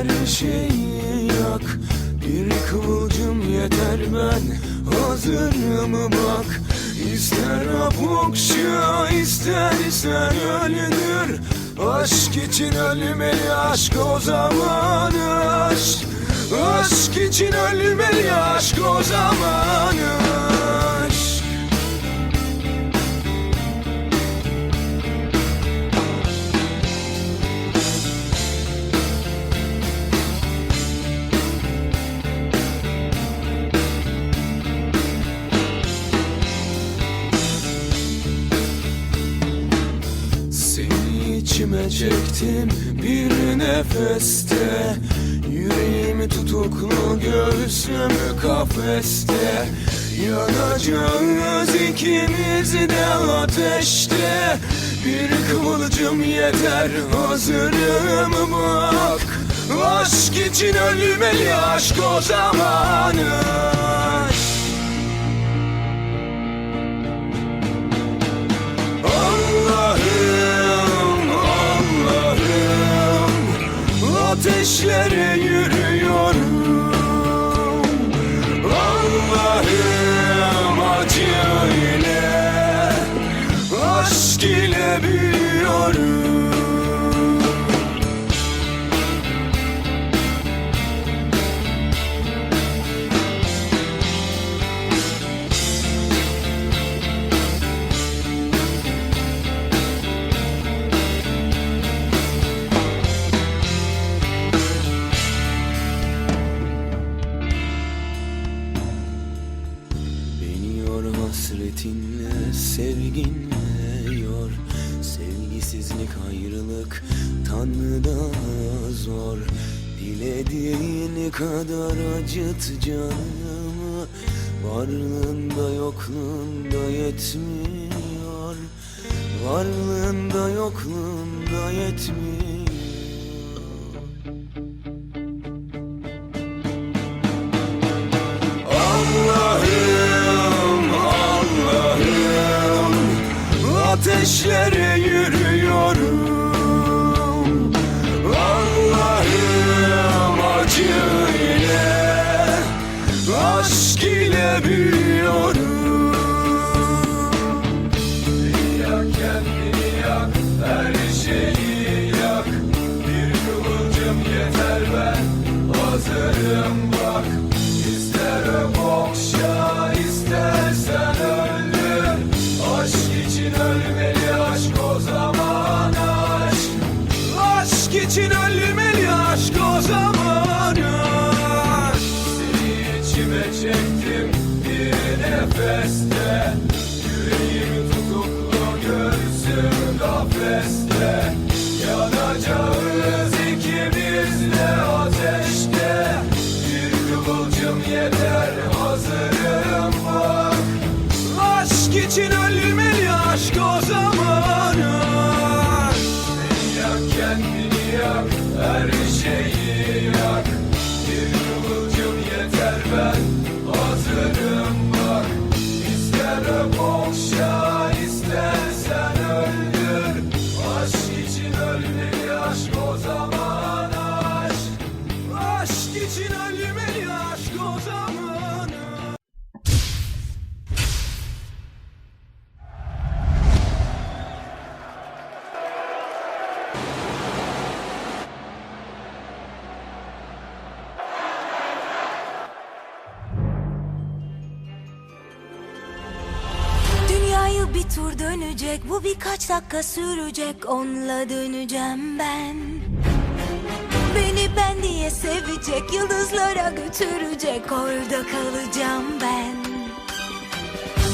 her şeyi yak. Bir kıvılcım yeter ben hazırım bak. İster apokşa istersen öldür Aşk için ölmeli aşk o zaman aşk. Aşk için ölmeli aşk o zaman aşk çektim bir nefeste. Yüreğimi tutuklu göğsüm kafeste. Yanacağız ikimiz de ateşte. Bir kıvılcım yeter hazırım bak. Aşk için ölmeli aşk o zaman Ateşlere hasretinle sevginle yor. Sevgisizlik ayrılık Tanrı'da zor. Dilediğin kadar acıt canımı. Varlığında yokluğunda yetmiyor. Varlığında yokluğunda yetmiyor Ateşlere yürüyorum. Allah'ım acı Aşk ile büyüyorum. Yak kendini yak her şeyi yak. Bir kıvılcım yeter ben hazırım bak nefeste tur dönecek Bu birkaç dakika sürecek Onunla döneceğim ben. Beni ben diye sevecek Yıldızlara götürecek Orada kalacağım ben.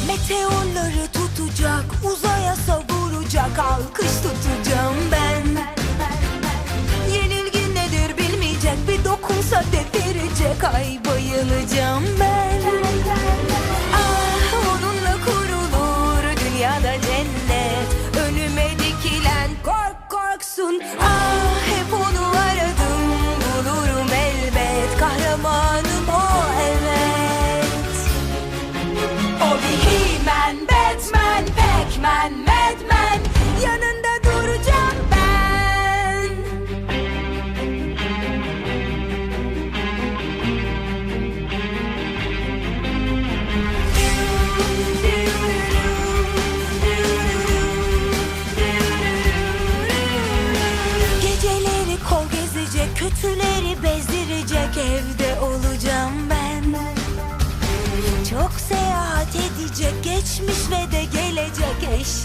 Meteorları tutacak Uzaya savuracak Alkış tutacağım ben. Yenilgi nedir bilmeyecek Bir dokunsa devirecek Ay bayılacağım ben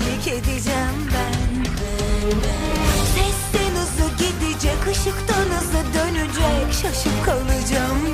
eşlik edeceğim ben. Sesten hızlı gidecek, ışıktan hızlı dönecek Şaşıp kalacağım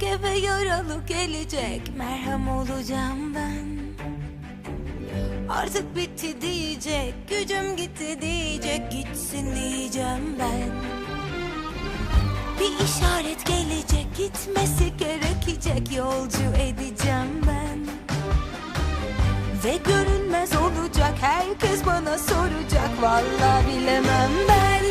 Gelecek eve yaralı gelecek. Merhem olacağım ben. Artık bitti diyecek Gücüm gitti diyecek. Gitsin diyeceğim ben. Bir işaret gelecek Gitmesi gerekecek. Yolcu edeceğim ben. Ve görünmez olacak Herkes bana soracak. Vallahi bilemem ben.